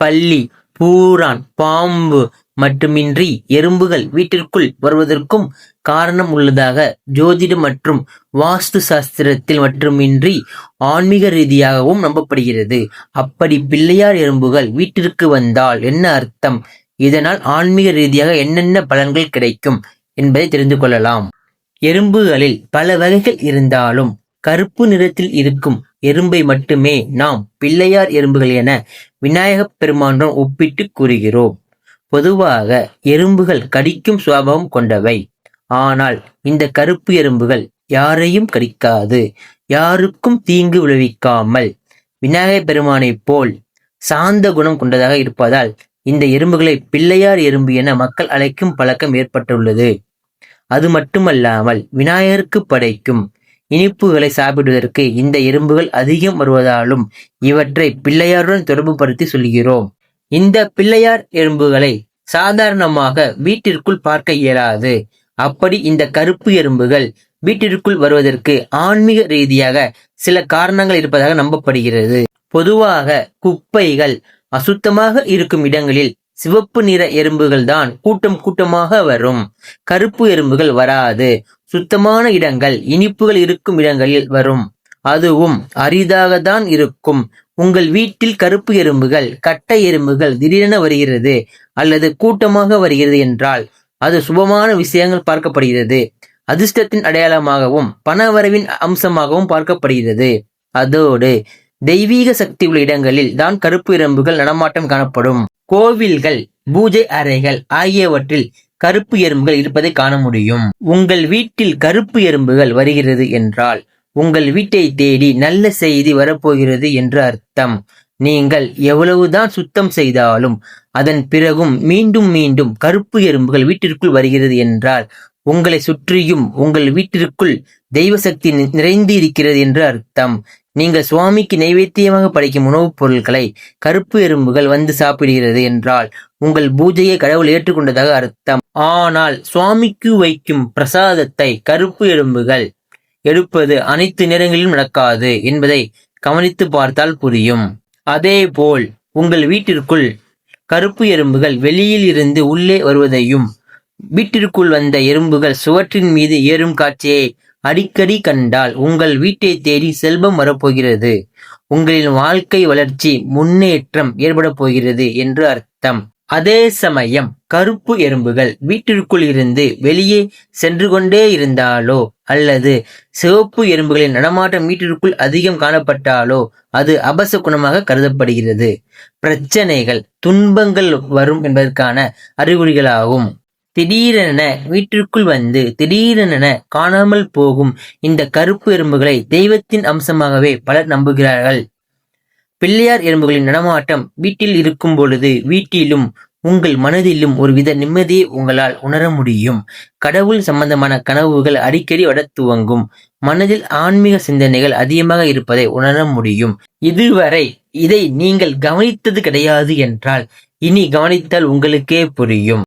பல்லி பூரான் பாம்பு மட்டுமின்றி எறும்புகள் வீட்டிற்குள் வருவதற்கும் காரணம் உள்ளதாக ஜோதிடம் மற்றும் வாஸ்து சாஸ்திரத்தில் மட்டுமின்றி ஆன்மீக ரீதியாகவும் நம்பப்படுகிறது. அப்படி பிள்ளையார் எறும்புகள் வீட்டிற்கு வந்தால் என்ன அர்த்தம்? இதனால் ஆன்மீக ரீதியாக என்னென்ன பலன்கள் கிடைக்கும் என்பதை தெரிந்து கொள்ளலாம். எறும்புகளில் பல வகைகள் இருந்தாலும் கருப்பு நிறத்தில் இருக்கும் எறும்பை மட்டுமே நாம் பிள்ளையார் எறும்புகள் என விநாயகப் பெருமானுடன் ஒப்பிட்டு கூறுகிறோம். பொதுவாக எறும்புகள் கடிக்கும் சுவாபம் கொண்டவை. ஆனால் இந்த கருப்பு எறும்புகள் யாரையும் கடிக்காது யாருக்கும் தீங்கு விளைவிக்காமல். விநாயகப் பெருமானைப் போல் சாந்த குணம் கொண்டதாக இருப்பதால் இந்த எறும்புகளை பிள்ளையார் எறும்பு என மக்கள் அழைக்கும் பழக்கம் ஏற்பட்டுள்ளது. அது மட்டுமல்லாமல் விநாயகருக்கு படைக்கும் இனிப்புகளை சாப்பிடுவதற்கு இந்த எறும்புகள் அதிகம் வருவதாலும் இவற்றை பிள்ளையாருடன் தொடர்புபடுத்தி சொல்கிறோம். இந்த பிள்ளையார் எறும்புகளை சாதாரணமாக வீட்டிற்குள் பார்க்க இயலாது. அப்படி இந்த கருப்பு எறும்புகள் வீட்டிற்குள் வருவதற்கு ஆன்மீக ரீதியாக சில காரணங்கள் இருப்பதாக நம்பப்படுகிறது. பொதுவாக குப்பைகள் அசுத்தமாக இருக்கும் இடங்களில் சிவப்பு நிற எறும்புகள் தான் கூட்டம் கூட்டமாக வரும். கருப்பு எறும்புகள் வராது. சுத்தமான இடங்கள் இனிப்புகள் இருக்கும் இடங்களில் வரும். அதுவும் அரிதாக தான் இருக்கும். உங்கள் வீட்டில் கருப்பு எறும்புகள் கட்டை எறும்புகள் திடீரென வருகிறது அல்லது கூட்டமாக வருகிறது என்றால் அது சுபமான விஷயங்கள் பார்க்கப்படுகிறது. அதிர்ஷ்டத்தின் அடையாளமாகவும் பணவரவின் அம்சமாகவும் பார்க்கப்படுகிறது. அதோடு தெய்வீக சக்தி உள்ள இடங்களில் தான் கருப்பு எறும்புகள் நடமாட்டம் காணப்படும். கோவில்கள் பூஜை அறைகள் ஆகியவற்றில் கருப்பு எறும்புகள் இருப்பதை காண முடியும். உங்கள் வீட்டில் கருப்பு எறும்புகள் வருகிறது என்றால் உங்கள் வீட்டை தேடி நல்ல செய்தி வரப்போகிறது என்று அர்த்தம். நீங்கள் எவ்வளவுதான் சுத்தம் செய்தாலும் அதன் பிறகும் மீண்டும் மீண்டும் கருப்பு எறும்புகள் வீட்டிற்குள் வருகிறது என்றால் உங்களை சுற்றியும் உங்கள் வீட்டிற்குள் தெய்வ சக்தி நிறைந்து இருக்கிறது என்று அர்த்தம். நீங்கள் சுவாமிக்கு நைவேத்தியமாக படைக்கும் உணவுப் பொருட்களை கருப்பு எறும்புகள் வந்து சாப்பிடுகிறது என்றால் உங்கள் பூஜையை கடவுள் ஏற்றுக்கொண்டதாக அர்த்தம். ஆனால் சுவாமிக்கு வைக்கும் பிரசாதத்தை கருப்பு எறும்புகள் எடுப்பது அனைத்து நேரங்களிலும் நடக்காது என்பதை கவனித்து பார்த்தால் புரியும். அதேபோல் உங்கள் வீட்டிற்குள் கருப்பு எறும்புகள் வெளியில் இருந்து உள்ளே வருவதையும் வீட்டிற்குள் வந்த எறும்புகள் சுவற்றின் மீது ஏறும் காட்சியை அடிக்கடி கண்டால் உங்கள் வீட்டை தேடி செல்வம் வரப்போகிறது. உங்களின் வாழ்க்கை வளர்ச்சி முன்னேற்றம் ஏற்பட போகிறது என்று அர்த்தம். அதே சமயம் கருப்பு எறும்புகள் வீட்டிற்குள் இருந்து வெளியே சென்று கொண்டே இருந்தாலோ அல்லது சிவப்பு எறும்புகளின் நடமாட்டம் வீட்டிற்குள் அதிகம் காணப்பட்டாலோ அது அபச குணமாக கருதப்படுகிறது. பிரச்சனைகள் துன்பங்கள் வரும் என்பதற்கான அறிகுறிகளாகும். திடீரென வீட்டிற்குள் வந்து திடீரென காணாமல் போகும் இந்த கருப்பு எறும்புகளை தெய்வத்தின் அம்சமாகவே பலர் நம்புகிறார்கள். பிள்ளையார் எறும்புகளின் நடமாட்டம் வீட்டில் இருக்கும் பொழுது வீட்டிலும் உங்கள் மனதிலும் ஒருவித நிம்மதியை உங்களால் உணர முடியும். கடவுள் சம்பந்தமான கனவுகள் அடிக்கடி வட துவங்கும் மனதில் ஆன்மீக சிந்தனைகள் அதிகமாக இருப்பதை உணர முடியும். இதுவரை இதை நீங்கள் கவனித்தது கிடையாது என்றால் இனி கவனித்தால் உங்களுக்கே புரியும்.